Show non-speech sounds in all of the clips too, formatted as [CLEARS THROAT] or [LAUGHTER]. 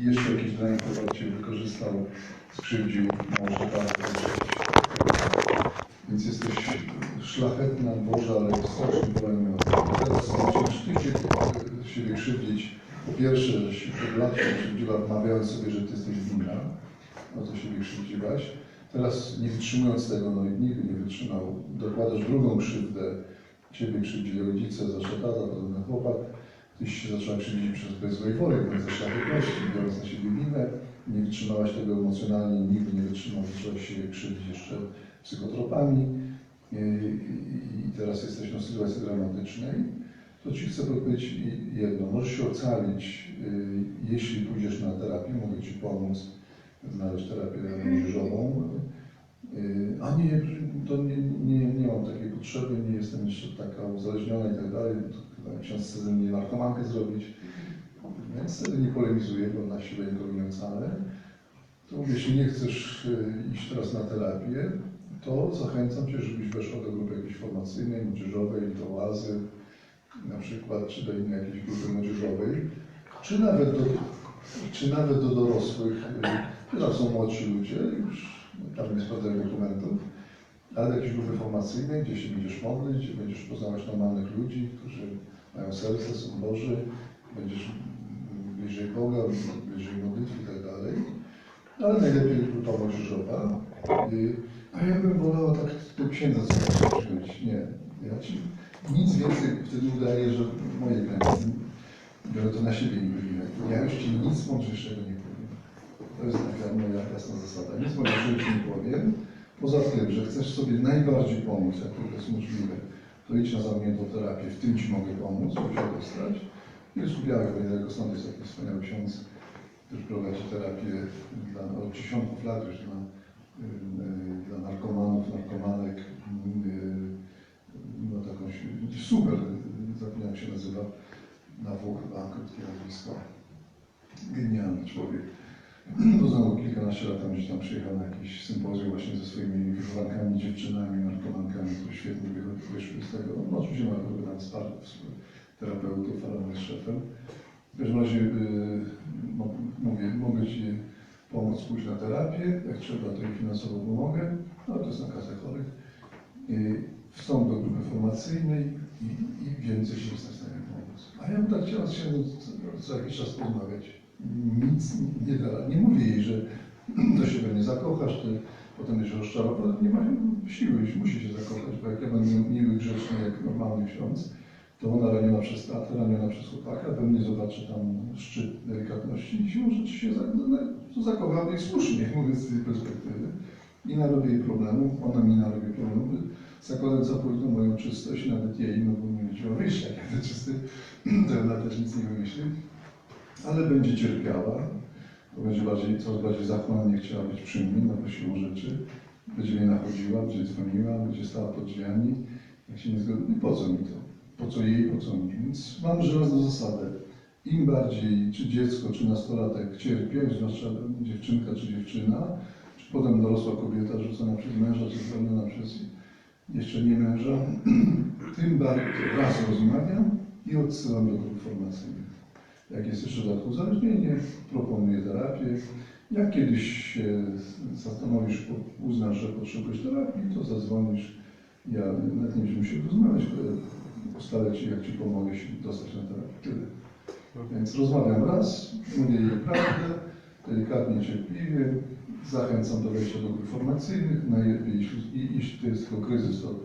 i jeszcze jakiś zaniechował Cię wykorzystał, skrzywdził, może tak Więc jesteś szlachetna, Boża, ale strasznie wolna. Teraz się, siebie krzywdzić. Pierwsze, że się przed lat krzywdziła, wmawiając sobie, że Ty jesteś winna. No to siebie krzywdziłaś. Teraz nie wytrzymując tego, no i nikt nie wytrzymał, dokładasz drugą krzywdę. Ciebie krzywdzili rodzice, zawsze tata, potem chłopak. Tyś się zaczęła krzywdzić przez bezwoj wolę, bo ze szlachetności, biorąc na siebie winę. Nie wytrzymałaś tego emocjonalnie, nikt nie wytrzymał, zaczęłaś się krzywdzić jeszcze psychotropami. I, teraz jesteś na sytuacji dramatycznej. To Ci chcę powiedzieć jedno. Możesz się ocalić, y, jeśli pójdziesz na terapię, mogę Ci pomóc znaleźć terapię młodzieżową. Y, A nie, to nie, nie, nie mam takiej potrzeby, nie jestem jeszcze taka uzależniona i tak dalej. To ksiądz chce ze mnie narkomankę zrobić, więc nie polemizuję, bo na siłę nie robię wcale. To mówię, jeśli nie chcesz y, iść teraz na terapię, to zachęcam Cię, żebyś weszła do grupy jakiejś formacyjnej, młodzieżowej, do łazy na przykład, czy do innej jakiejś grupy młodzieżowej, czy nawet do, czy nawet do dorosłych, y, tam są młodsi ludzie, już tam nie sprawdzają dokumentów, ale do jakiejś grupy formacyjnej, gdzie się będziesz modlić, gdzie będziesz poznawać normalnych ludzi, którzy mają serce, są Boży, będziesz bliżej Boga, bliżej modlitwy i tak dalej. Ale najlepiej grupa młodzieżowa. A ja bym wolała tak do księdza przyjąć. Nie, ja ci nic więcej wtedy udaję, że moje granice. Biorę to na siebie niby winę. Ja już ci nic mądrzejszego nie powiem. To jest taka moja jasna zasada. Nic mądrzejszego nie powiem. Poza tym, że chcesz sobie najbardziej pomóc, jak tylko jest możliwe, to idź na zamkniętą terapię, w tym ci mogę pomóc, żeby się dostać. Jest u Białego Wojewódzkiego Sądu, jest taki wspaniały ksiądz, który prowadzi terapię dla, od dziesiątków lat już dla, yy, dla narkomanów, narkomanek. Yy, no taką super, zapomniałem jak się nazywa, na W chyba, krótkie nazwisko. Genialny człowiek. Poznał go kilkanaście lat temu, gdzieś tam przyjechał na jakiś sympozjum właśnie ze swoimi wychowankami, dziewczynami, narkomankami, które świetnie wyszły z tego. No oczywiście ma kogo tam wsparcie terapeutów, ale on jest szefem. W każdym razie yy, mogę Ci pomóc pójść na terapię, jak trzeba to i finansowo pomogę, ale to jest na kasę chorych. Yy, Wstąp do grupy formacyjnej i, i więcej się jest w stanie pomóc. A ja bym tak chciała się co jakiś czas porozmawiać nic nie da. Nie mówię jej, że [CLEARS THROAT] do siebie nie zakochasz, ty potem będziesz rozczarował. Nie ma siły, musi się zakochać, bo jak ja będę miły, grzeczny, jak normalny ksiądz, to ona raniona przez tatę, raniona przez chłopaka, we mnie zobaczy tam szczyt delikatności i siłą rzeczy się za, no, to zakochamy i słusznie, mówię z tej perspektywy. I narobię jej problemu, ona mi narobi problemu. Zakładam całkowitą moją czystość, nawet jej, no bo nie będzie wyjścia, jak będę czysty, [CLEARS THROAT] to ona też nic nie wymyśli ale będzie cierpiała, bo będzie bardziej, coraz bardziej zachłannie chciała być przy mnie, no bo siłą rzeczy. Będzie mnie nachodziła, będzie dzwoniła, będzie stała pod drzwiami. Jak się nie zgodzi, po co mi to? Po co jej, po co mi? Więc mam żelazną zasadę. Im bardziej, czy dziecko, czy nastolatek cierpi, zwłaszcza dziewczynka, czy dziewczyna, czy potem dorosła kobieta rzucona przez męża, czy zraniona przez jeszcze nie męża, [CLEARS THROAT] tym bardziej raz rozmawiam i odsyłam do grup formacyjnych. Jak jest jeszcze w dodatku uzależnienie, proponuję terapię. Jak kiedyś się zastanowisz, uznasz, że potrzebujesz terapii, to zadzwonisz. Ja nawet nie będziemy się rozmawiać, postarę Ci, jak Ci pomogę się dostać na terapię. Tyle. Więc rozmawiam raz, mówię jej prawdę, delikatnie, cierpliwie, zachęcam do wejścia do grup formacyjnych. Najlepiej, jeśli, jeśli to jest tylko kryzys od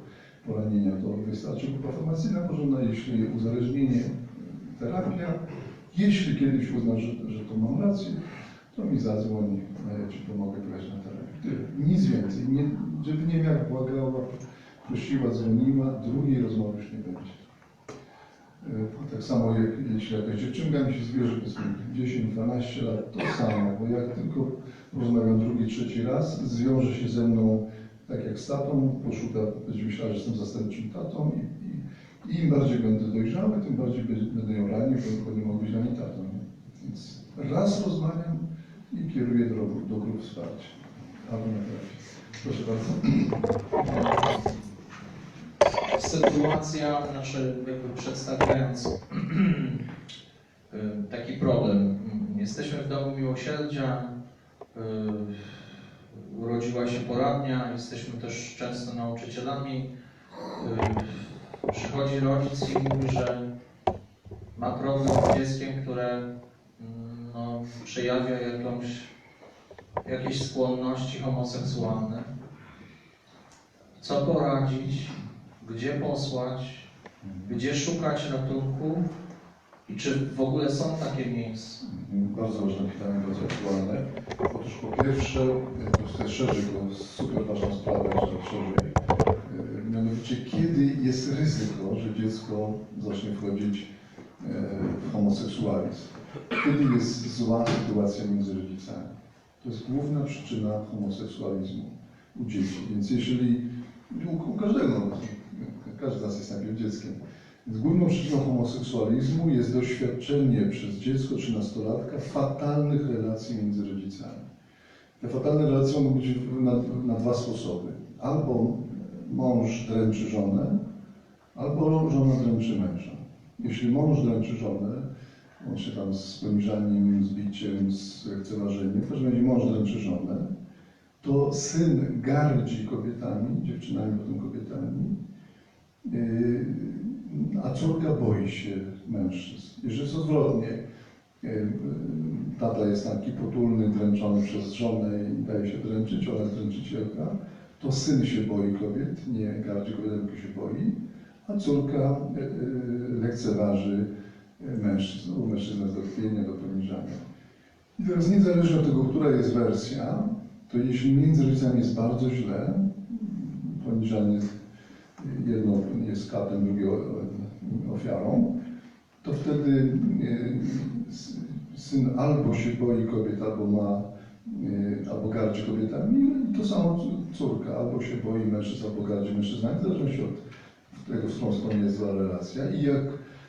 poranienia, to wystarczy grupa formacyjna porządna, jeśli uzależnienie, terapia. Jeśli kiedyś uznasz, że, że to mam rację, to mi zadzwoń, ja Ci pomogę pojechać na terapię. Tyle. Nic więcej. Nie, żeby nie miała błagała, prosiła, dzwoniła, drugiej rozmowy już nie będzie. E, Tak samo jak jeśli jakaś dziewczynka mi się zbierze, powiedzmy 10-12 lat, to samo, bo jak tylko rozmawiam drugi, trzeci raz, zwiąże się ze mną tak jak z tatą, poszuka, będzie myślała, że jestem zastępczym tatą i, im bardziej będę dojrzały, tym bardziej będę ją ranił, bo nie mogę być dla tatą. Więc raz rozmawiam i kieruję do, do grup wsparcia. Albo na terapię. Proszę bardzo. sytuacja, znaczy jakby przedstawiając [CLEARS THROAT] taki problem. Jesteśmy w domu miłosierdzia, y, urodziła się poradnia, jesteśmy też często nauczycielami. Przychodzi rodzic i mówi, że ma problem z dzieckiem, które mm, no, przejawia jakąś, jakieś skłonności homoseksualne. Co poradzić, gdzie posłać, gdzie szukać ratunku i czy w ogóle są takie miejsca? Bardzo ważne pytanie, bardzo aktualne. Otóż po pierwsze, to chcę szerzej, bo super ważną sprawę, że szerzej. Mianowicie, kiedy jest ryzyko, że dziecko zacznie wchodzić e, w homoseksualizm? Kiedy jest zła sytuacja między rodzicami? To jest główna przyczyna homoseksualizmu u dzieci. Więc jeżeli u, u każdego, każdy z nas jest najpierw dzieckiem, więc główną przyczyną homoseksualizmu jest doświadczenie przez dziecko czy nastolatka fatalnych relacji między rodzicami. Te fatalne relacje mogą być na, na dwa sposoby. Albo mąż dręczy żonę, albo żona dręczy męża. Jeśli mąż dręczy żonę, łącznie tam z poniżaniem, z biciem, z lekceważeniem, w każdym razie mąż dręczy żonę, to syn gardzi kobietami, dziewczynami, potem kobietami, Yy, a córka boi się mężczyzn. Jeżeli jest odwrotnie, yy, tata jest taki potulny, dręczony przez żonę i daje się dręczyć, ona jest dręczycielka, to syn się boi kobiet, nie gardzi kobietami, tylko się boi, a córka yy, lekceważy mężczyzn, no bo mężczyzna jest do kpienia, do poniżania. I teraz niezależnie od tego, która jest wersja, to jeśli między rodzicami jest bardzo źle, poniżanie jedno jest katem, drugie ofiarą, to wtedy e, syn albo się boi kobiet, albo ma, e, albo gardzi kobietami, to samo córka, albo się boi mężczyzn, albo gardzi mężczyznami, w zależności od tego, w którą stronę jest zła relacja. I jak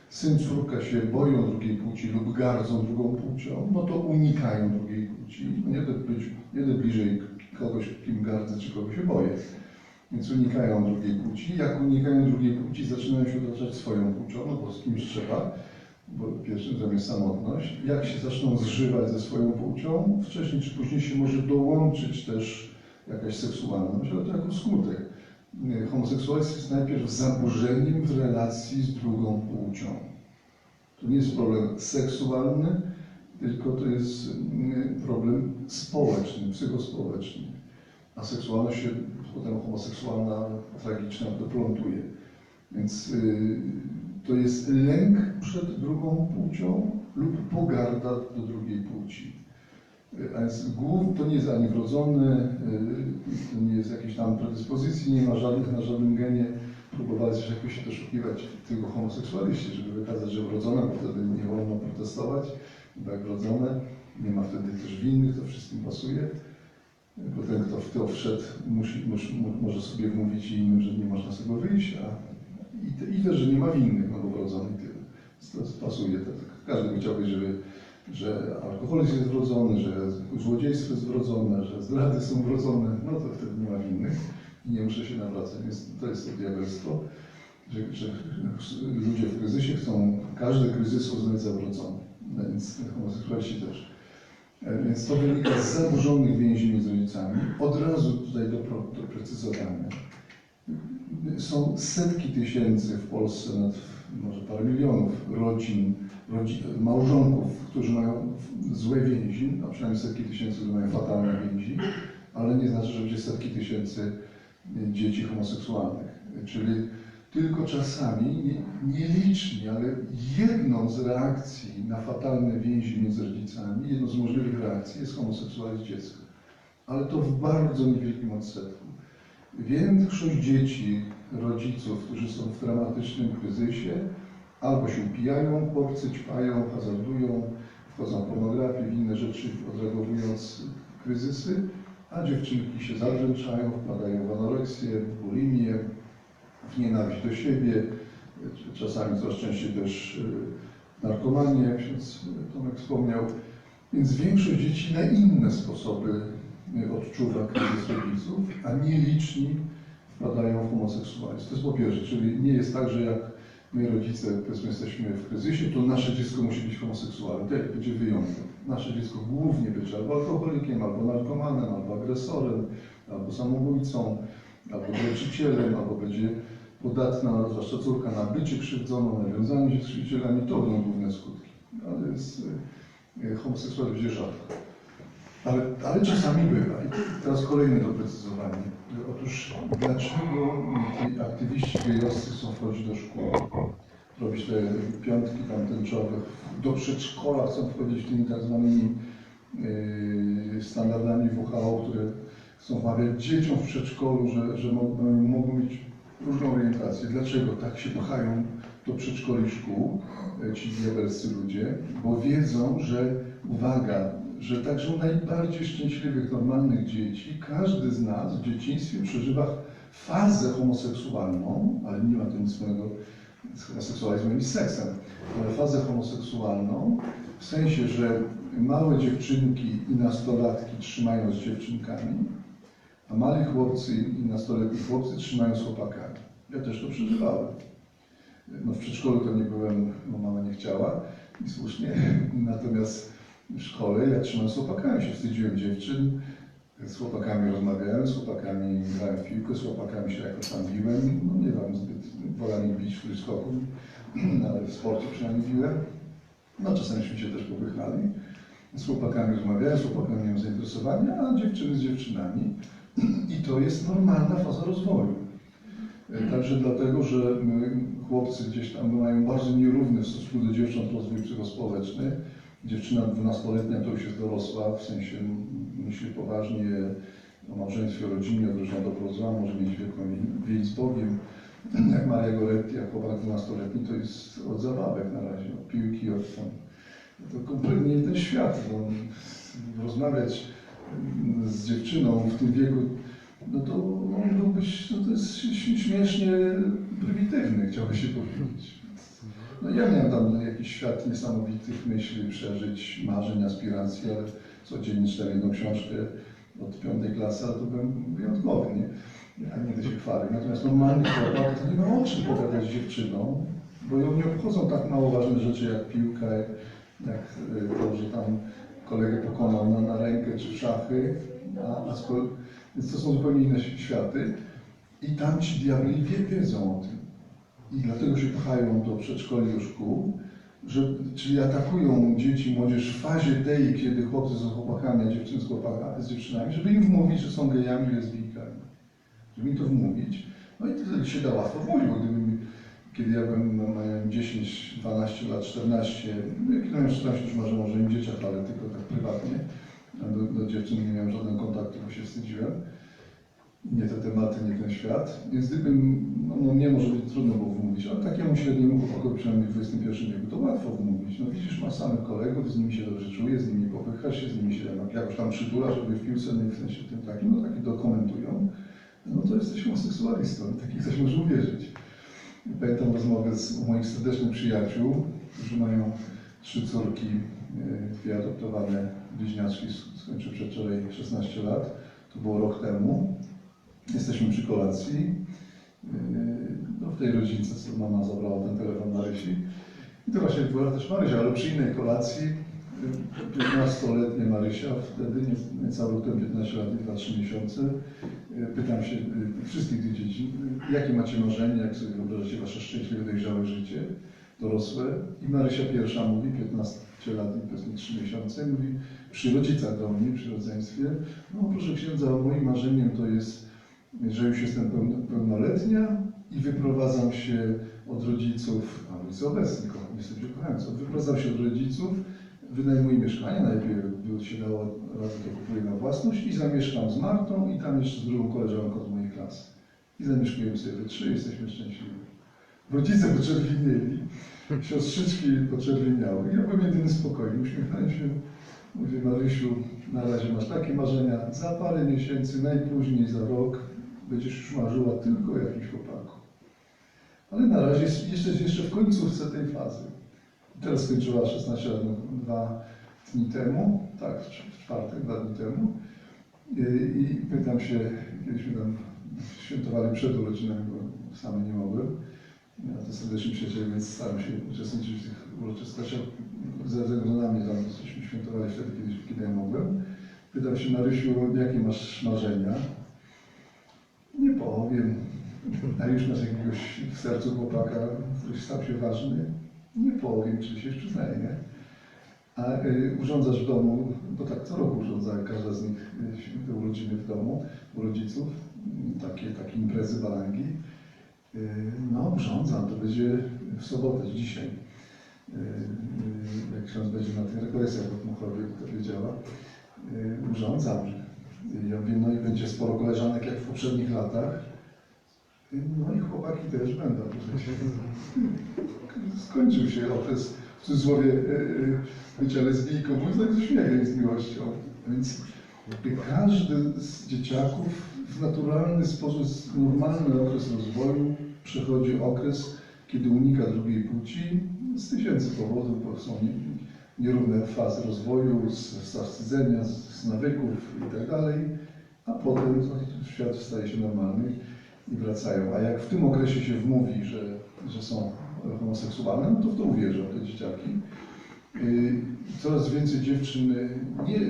syn, córka się boją drugiej płci lub gardzą drugą płcią, no to unikają drugiej płci. No nie być, jedę bliżej kogoś, kim gardzę, czy kogo się boję. Więc unikają drugiej płci. Jak unikają drugiej płci, zaczynają się otaczać swoją płcią, no bo z kimś trzeba, bo pierwszym to jest samotność. Jak się zaczną zżywać ze swoją płcią, wcześniej czy później się może dołączyć też jakaś seksualność, ale to jako skutek. Homoseksualizm jest najpierw zaburzeniem w relacji z drugą płcią. To nie jest problem seksualny, tylko to jest y, problem społeczny, psychospołeczny. A seksualność się potem homoseksualna, tragiczna doplątuje. Więc y, to jest lęk przed drugą płcią lub pogarda do drugiej płci. Y, A więc głów, to nie jest ani wrodzony, y, to nie jest jakiejś tam predyspozycji, nie ma żadnych na żadnym genie. Próbowali też jakoś się doszukiwać tego homoseksualiści, żeby wykazać, że wrodzone, bo wtedy nie wolno protestować, jak wrodzone, nie ma wtedy też winnych, to wszystkim pasuje. Bo ten, kto w to wszedł, musi, musi, mu- może sobie wmówić i innym, że nie można z tego wyjść, a i, te, i też, że nie ma winnych, no bo wrodzony i tyle. Pasuje. Tak, każdy by chciał wiedzieć, żeby, że alkoholizm jest wrodzony, że złodziejstwo jest wrodzone, że zdrady są wrodzone, no to wtedy nie ma winnych i nie muszę się nawracać. Więc to jest to diabelstwo, że, że ludzie w kryzysie chcą każdy kryzys uznać za wrodzony. No więc homoseksualiści też. E, Więc to wynika z zaburzonych więzi między rodzicami. Od razu tutaj do, do. Są setki tysięcy w Polsce, nawet może parę milionów rodzin, rodzin, małżonków, którzy mają złe więzi, a przynajmniej setki tysięcy, którzy mają fatalne więzi, ale nie znaczy, że będzie setki tysięcy dzieci homoseksualnych. Czyli tylko czasami, nie- nielicznie, ale jedną z reakcji na fatalne więzi między rodzicami, jedną z możliwych reakcji jest homoseksualizm dziecka. Ale to w bardzo niewielkim odsetku. Większość dzieci, rodziców, którzy są w dramatycznym kryzysie, albo się upijają, chłopcy ćpają, hazardują, wchodzą w pornografię, w inne rzeczy, odreagowując kryzysy, a dziewczynki się zadręczają, wpadają w anoreksję, w bulimię, w nienawiść do siebie, czasami coraz częściej też y, narkomanię, jak ksiądz Tomek wspomniał. Więc większość dzieci na inne sposoby odczuwa kryzys rodziców, a nieliczni wpadają w homoseksualizm. To jest po pierwsze, czyli nie jest tak, że jak my rodzice, powiedzmy, jesteśmy w kryzysie, to nasze dziecko musi być homoseksualne. To będzie wyjątek. Nasze dziecko głównie będzie albo alkoholikiem, albo narkomanem, albo agresorem, albo samobójcą, albo gwałcicielem, albo będzie podatna, zwłaszcza córka, na bycie krzywdzoną, nawiązanie się z krzywicielami. To będą główne skutki. Ale jest, y, homoseksualizm będzie rzadko. Ale, ale czasami bywa. I teraz kolejne doprecyzowanie. Otóż dlaczego ci aktywiści gejowscy chcą wchodzić do szkół? Robić te piątki tam tęczowe. Do przedszkola chcą wchodzić tymi tak zwanymi yy, standardami WHO, które chcą wmawiać dzieciom w przedszkolu, że, że mogą, mogą mieć różną orientację. Dlaczego tak się pchają do przedszkoli szkół e, ci diabelscy ludzie? Bo wiedzą, że uwaga, że także u najbardziej szczęśliwych, normalnych dzieci, każdy z nas w dzieciństwie przeżywa fazę homoseksualną, ale nie ma to nic wspólnego z homoseksualizmem i seksem, ale fazę homoseksualną w sensie, że małe dziewczynki i nastolatki trzymają z dziewczynkami, a mali chłopcy i nastoletni chłopcy trzymają z chłopakami. Ja też to przeżywałem. No w przedszkolu to nie byłem, bo mama nie chciała i słusznie, natomiast szkole ja trzymałem z chłopakami, się wstydziłem dziewczyn, z chłopakami rozmawiałem, z chłopakami grałem w piłkę, z chłopakami się jakoś tam biłem. No nie mam zbyt wolami bić w no, ale [CLEARS THROAT] w sporcie przynajmniej biłem. No czasami się też popychali. Z chłopakami rozmawiałem, z chłopakami miałem zainteresowania, a dziewczyny z dziewczynami. [CLEARS THROAT] I to jest normalna faza rozwoju. Także dlatego, że chłopcy gdzieś tam mają bardzo nierówny w stosunku do dziewcząt rozwój psychospołeczny. Dziewczyna dwunastoletnia to już jest dorosła, w sensie myśli poważnie o małżeństwie, o rodzinie, od różnego do może mieć wielką więź z Bogiem. Jak Maria Goretti, jak chłopak dwunastoletni, to jest od zabawek na razie, od piłki, od tam. To kompletnie nie ten świat. No, rozmawiać z dziewczyną w tym wieku, no to no to jest śmiesznie prymitywny, chciałby się powiedzieć. No ja miałem tam jakiś świat niesamowitych myśli, przeżyć, marzeń, aspiracji, ale codziennie czytałem jedną książkę od piątej klasy, ale to byłem wyjątkowy, nie? Ja nie da się chwalić. Natomiast normalny chłopak to nie ma o czym pogadać z dziewczyną, bo ją nie obchodzą tak mało ważne rzeczy jak piłka, jak, y, to, że tam kolegę pokonał na, na rękę czy szachy, a, a więc to są zupełnie inne światy. I tam ci diabli wie, wiedzą o tym. I dlatego się pchają do przedszkoli, do szkół, że, czyli atakują dzieci, młodzież w fazie tej, kiedy chłopcy są chłopakami, a dziewczyny z, z dziewczynami, żeby im wmówić, że są gejami, lesbijkami. Żeby im to wmówić. No i to się da łatwo wmówić, bo gdybym, kiedy ja byłem, no, miałem 10, 12 lat, 14, no jak miałem 14, już marzę może im dzieciach, ale tylko tak prywatnie. Do, do dziewczyn nie miałem żadnego kontaktu, bo się wstydziłem nie te tematy, nie ten świat. Więc gdybym, no, no nie może być trudno było wmówić, ale takiemu średniemu chłopakowi przynajmniej w XXI wieku to łatwo wmówić. No widzisz, ma samych kolegów, z nimi się dobrze czuje, z nimi popychasz się, z nimi się jakoś tam przytula, żeby w piłce, nie w sensie tym takim, no taki dokumentują. No to jesteś homoseksualistą, taki ktoś może uwierzyć. Pamiętam rozmowę z moich serdecznych przyjaciół, którzy mają trzy córki, e, dwie adoptowane bliźniaczki, skończyły przedwczoraj 16 lat. To było rok temu. Jesteśmy przy kolacji. Yy, No, w tej rodzince, co mama zabrała ten telefon Marysi. I to właśnie była też Marysia, ale przy innej kolacji yy, 15-letnia Marysia, wtedy nie- niecałe rok temu 15 lat i 2-3 miesiące. Yy, Pytam się wszystkich tych dzieci, jakie macie marzenia, jak sobie wyobrażacie wasze szczęśliwe, dojrzałe życie, dorosłe. I Marysia pierwsza mówi, 15 lat i powiedzmy 3 miesiące, mówi przy rodzicach do mnie, przy rodzeństwie, no proszę księdza, moim marzeniem to jest że już jestem pełno- pełnoletnia i wyprowadzam się od rodziców, a rodzice obecni, jestem się kochający, wyprowadzam się od rodziców, wynajmuję mieszkanie, najlepiej by się dało radę to kupuję na własność i zamieszkam z Martą i tam jeszcze z drugą koleżanką z mojej klasy. I zamieszkujemy sobie we trzy, jesteśmy szczęśliwi. Rodzice poczerwienieli, [LAUGHS] siostrzyczki poczerwieniały. Ja byłem jedyny spokojny, uśmiechnąłem się, mówię Marysiu, na razie masz takie marzenia, za parę miesięcy, najpóźniej za rok, będziesz już marzyła tylko o jakimś chłopaku. Ale na razie jest jeszcze, w końcówce tej fazy. Teraz skończyła 16 lat, dwa dni temu, tak, w czwartek, dwa dni temu. I, pytam się, kiedyśmy tam świętowali przed urodzinami, bo same nie mogłem. Ja to serdecznie przyjaciel, więc staram się uczestniczyć w tych uroczystościach. Ze względu na mnie tam jesteśmy świętowali wtedy, kiedy, kiedy ja mogłem. Pytał się Marysiu, jakie masz marzenia? Nie powiem. A już masz jakiegoś w sercu chłopaka, który stał się ważny? Nie powiem, czy się przyznaję, nie? A y, urządzasz w domu, bo tak co roku urządza każda z nich y, urodziny w domu, u rodziców, takie, takie imprezy, balangi. Y, no urządzam, to będzie w sobotę, dzisiaj. Y, y, jak ksiądz będzie na tych rekolekcjach odmuchowych, to wiedziała. Y, urządzam. Ja mówię, no i będzie sporo koleżanek jak w poprzednich latach. No i chłopaki też będą. [LAUGHS] Skończył się okres w cudzysłowie y, y, bycia lesbijką, mówiąc tak ze śmiechem z miłością. Więc każdy z dzieciaków w naturalny sposób, normalny okres rozwoju przechodzi okres, kiedy unika drugiej płci z tysięcy powodów, bo są nierówne fazy rozwoju, z, z zawstydzenia, z, z nawyków i tak dalej, a potem no, świat staje się normalny i wracają. A jak w tym okresie się wmówi, że, że są homoseksualne, no to w to uwierzą te dzieciaki. Y, Coraz więcej dziewczyn nie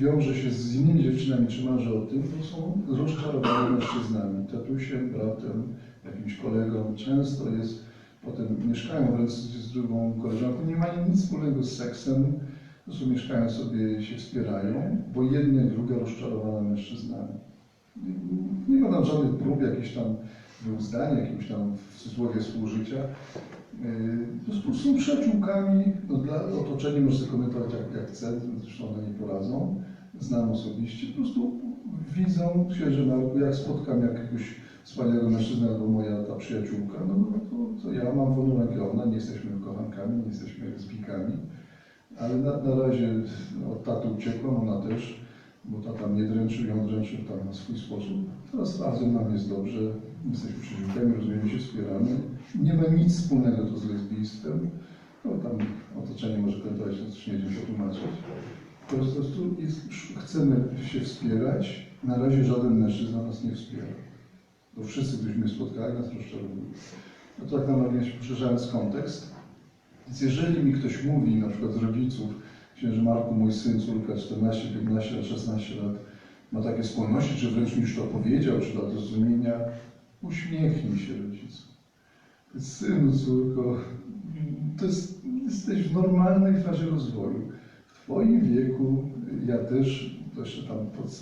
wiąże się z innymi dziewczynami, czy marzy o tym, bo są rozczarowane mężczyznami, tatusiem, bratem, jakimś kolegą. Często jest, potem mieszkają wręcz z drugą koleżanką, nie mają nic wspólnego z seksem, po prostu mieszkają sobie, się wspierają, bo jedna i druga rozczarowana mężczyznami. Nie- ma tam żadnych prób jakichś tam wyuzdania, jakiegoś tam w cudzysłowie współżycia. Yy, Po prostu są przyjaciółkami, no dla otoczenia może komentować jak, jak chce, zresztą one nie poradzą. Znam osobiście, po prostu widzą księże Marku, jak spotkam jakiegoś wspaniałego mężczyznę albo moja ta przyjaciółka, no, no to, to ja mam wolną rękę, ona, nie jesteśmy kochankami, nie jesteśmy lesbijkami, ale na, na razie no, od taty uciekłam, ona też, bo tata mnie dręczył, ją dręczył tam na swój sposób. Teraz razem nam jest dobrze, jesteśmy przyjaciółkami, rozumiemy się, wspieramy. Nie ma nic wspólnego to z lesbijstwem. No tam otoczenie może komentować, że coś nie wiem się tłumaczyć. Po prostu jest, chcemy się wspierać. Na razie żaden mężczyzna nas nie wspiera. Bo wszyscy, któryśmy spotkali, nas rozczarowują. No to tak na marginesie poszerzając kontekst. Więc jeżeli mi ktoś mówi, na przykład z rodziców, księży Marku, mój syn, córka 14, 15 lat, 16 lat, ma takie skłonności, czy wręcz mi już to powiedział, czy do zrozumienia, uśmiechnij się rodzicu. Synu, córko, to jest, jesteś w normalnej fazie rozwoju. W Twoim wieku, ja też, to jeszcze tam pod,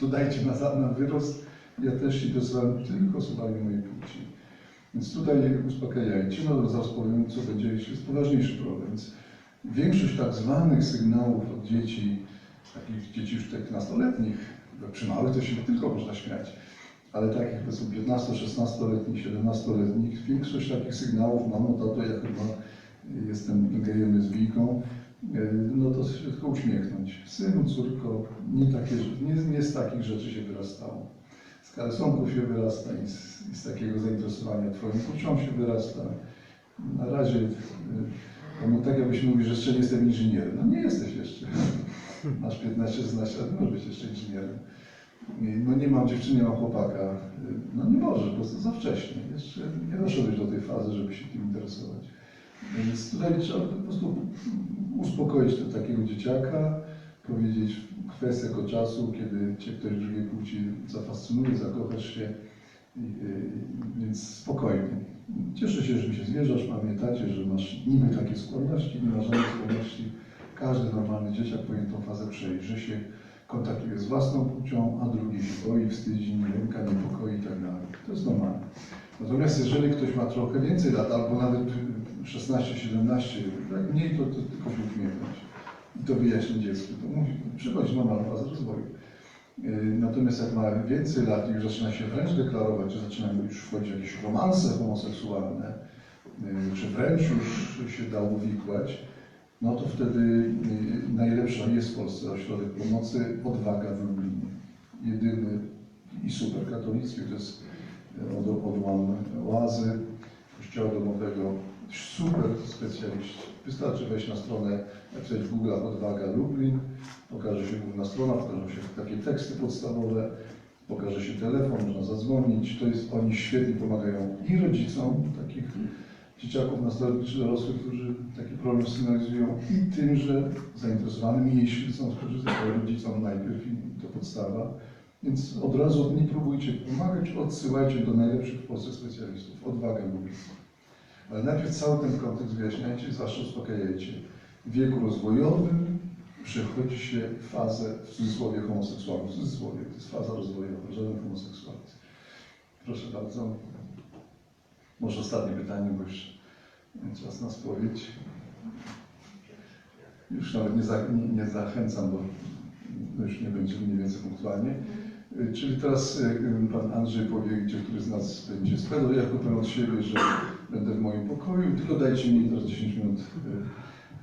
dodajcie na, na wyrost, ja też się dozwałem tylko osobami mojej płci. Więc tutaj uspokajajcie, no zaraz powiem, co będzie, jeśli jest poważniejszy problem. Więc większość tak zwanych sygnałów od dzieci, takich dzieci już tak nastoletnich, przy małych to się tylko można śmiać, ale takich powiedzmy 15, 16-letnich, 17-letnich, większość takich sygnałów, mamo, tato, ja chyba jestem gejem, lesbijką, e, no to się tylko uśmiechnąć. Synu, córko, nie, takie, nie, nie z takich rzeczy się wyrastało. Z kalesonków się wyrasta i z, i z takiego zainteresowania Twoją płcią się wyrasta. Na razie, e, no tak jakbyś mówił, że jeszcze nie jestem inżynierem. No nie jesteś jeszcze. [LAUGHS] Masz 15-16 lat, nie możesz być jeszcze inżynierem. No nie mam dziewczyny, nie mam chłopaka. No nie możesz, po prostu za wcześnie. Jeszcze nie doszedłeś do tej fazy, żeby się tym interesować. Więc tutaj trzeba po prostu uspokoić to takiego dzieciaka, powiedzieć kwestię czasu, kiedy cię ktoś drugiej płci zafascynuje, zakochasz się, więc spokojnie. Cieszę się, że mi się zwierzasz, pamiętacie, że masz niby takie skłonności, nie ma żadnych skłonności. Każdy normalny dzieciak powinien tą fazę przejść, że się kontaktuje z własną płcią, a drugi się boi, wstydzi, lęka, niepokoi i tak. To jest normalne. Natomiast jeżeli ktoś ma trochę więcej lat, albo nawet 16-17, tak mniej, to, to tylko się i to wyjaśnić dziecku. To musi przychodzi normalna faza rozwoju. Yy, Natomiast jak ma więcej lat i już zaczyna się wręcz deklarować, że zaczynają już wchodzić w jakieś romanse homoseksualne, yy, czy wręcz już się da uwikłać, no to wtedy yy, najlepsza jest w Polsce ośrodek pomocy Odwaga w Lublinie. Jedyny i super katolicki, to jest od, odłam oazy, kościoła domowego, super specjaliści. Wystarczy wejść na stronę, napisać w Google Odwaga Lublin, pokaże się główna strona, pokażą się takie teksty podstawowe pokaże się telefon, można zadzwonić. To jest, oni świetnie pomagają i rodzicom takich dzieciaków, nastoletnich czy dorosłych, którzy taki problem sygnalizują i tymże zainteresowanym, jeśli chcą skorzystać, to rodzicom najpierw i to podstawa. Więc od razu nie próbujcie pomagać, odsyłajcie do najlepszych w Polsce specjalistów. Odwagę mówię. Ale najpierw cały ten kontekst wyjaśniajcie, zawsze uspokajajcie. W wieku rozwojowym przechodzi się fazę, w cudzysłowie homoseksualną, w cudzysłowie, to jest faza rozwojowa, żaden homoseksualizm. Proszę bardzo. Może ostatnie pytanie, bo już czas na spowiedź. Już nawet nie, za, nie, nie zachęcam, bo już nie będzie mniej więcej punktualnie. Czyli teraz y, y, pan Andrzej powie, gdzie który z nas będzie składał. Ja powiem od siebie, że będę w moim pokoju, tylko dajcie mi teraz 10 minut,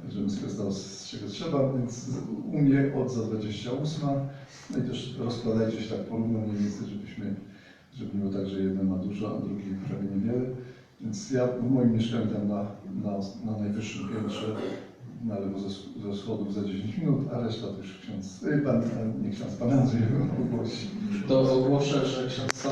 y, żebym skorzystał z czego trzeba, więc u mnie od za 28. No i też rozkładajcie się tak porówno mniej więcej, żebyśmy, żeby nie było tak, że jeden ma dużo, a drugi prawie niewiele. Więc ja w moim mieszkaniu tam na, na, na najwyższym piętrze, na lewo ze, ze schodów za 10 minut, a reszta to już ksiądz, y, pan, nie ksiądz, pan Andrzej [LAUGHS] ogłosi. To ogłoszę, że ksiądz